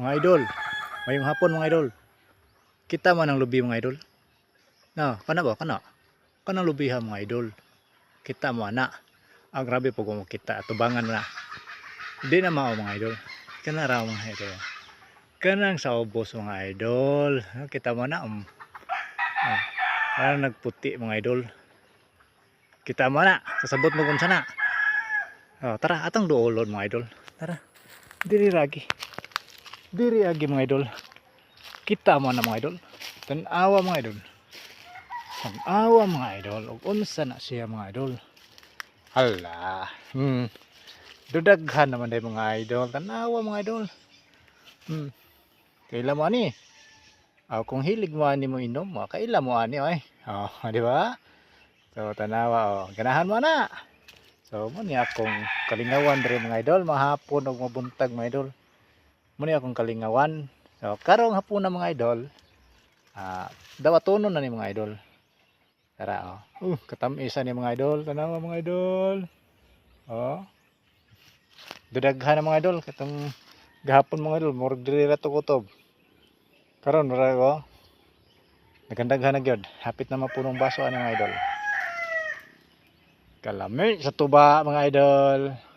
mga idol. Mayong hapon mga idol. Kita man ang lubi mga idol. Na, kana ba? Kana. Kana lubi ha mga idol. Kita mo na. Ah, grabe po kita. Tubangan mo na. Hindi na mao mga idol. Kana raw mga idol. Kanang sa ubos mga idol. Ah, Kita mo na. Um, ah, parang nagputi mga idol. Kita mo na. Kasabot mo kung sana. Oh, tara, atang doolon mga idol. Tara. Diri ragi. Diri agi mga idol. Kita mo na mga idol. Tanawa mga idol. Tanawa mga idol. Ug unsa na siya mga idol. Hala. Hmm. Dudaghan naman day mga idol. Tanawa mga idol. Hmm. Kaila mo ani. Ah, kung hilig mo ani mo inom, ah, kaila mo ani oy. Oh, di ba? So tanawa oh. Ganahan mo na. So mo ni akong kalingawan diri mga idol, mahapon ug mabuntag mga idol. Mo ni akong kalingawan. So karong hapon na mga idol. Ah, dawatonon na ni mga idol. Tara oh. Uh, katamisan ni mga idol, tanawa mga idol. Oh. Dudaghan na mga idol katong gahapon mga idol, murag diri ra to kutob. Karon ra ko. Nagandaghan na gyud. Hapit na mapunong baso ani mga idol. Kalami sa tuba mga idol.